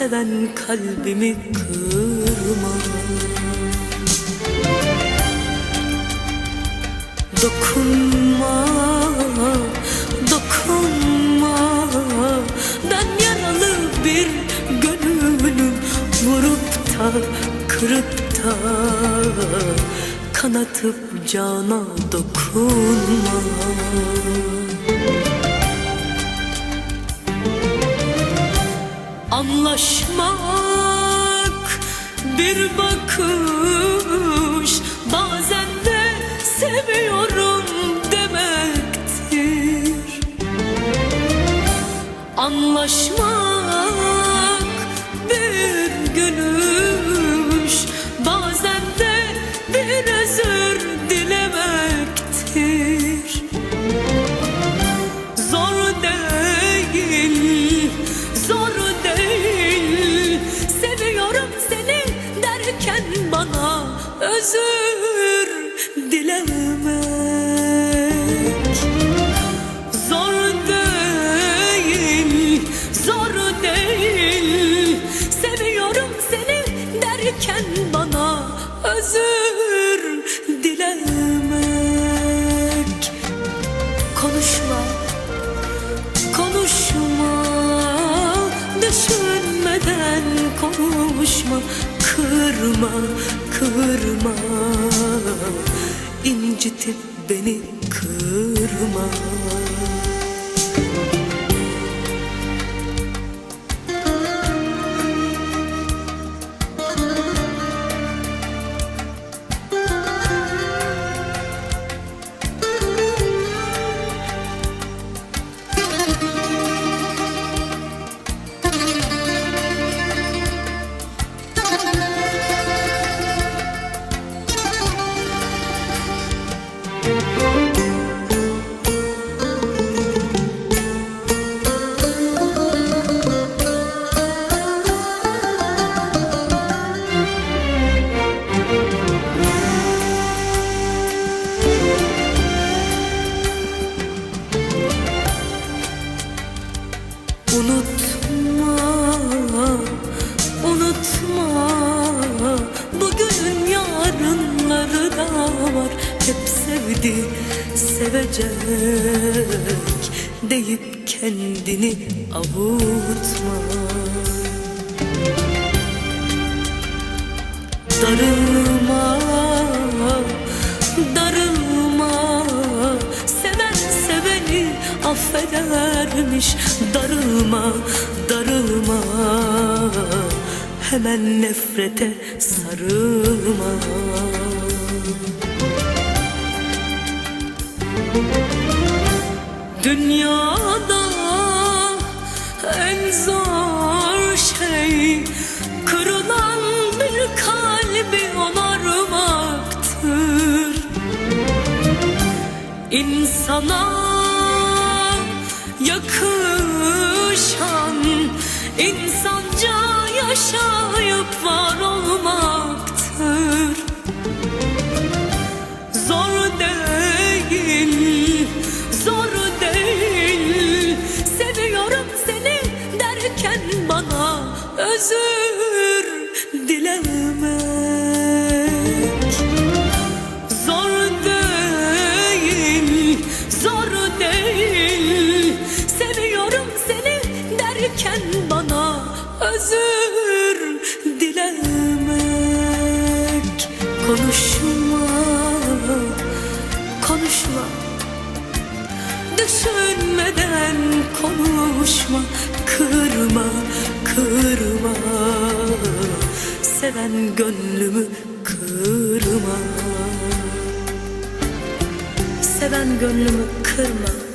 seven kalbimi kırma. Dokunma, dokunma. Ben yaralı bir gönlüm Vurup da, kırıp da. Kanatıp cana dokunma Anlaşmak bir bakış. Bazen de seviyorum özür dilemek. Zor değil, zor değil. Seviyorum seni derken bana özür konuşma Kırma, kırma. İncitip beni kırma sevdi, sevecek Deyip kendini avutma. Darılma, darılma Seven seveni affedermiş. Darılma, darılma Hemen nefrete sarılma Dünyada en zor şey Kırılan bir kalbi onarmaktır. İnsana Zor değil, zor değil. Seviyorum seni derken bana özür dilemek. Konuşma, konuşma. Düşünmeden konuşma Kırma, kırma. Seven gönlümü kırma. Seven gönlümü kırma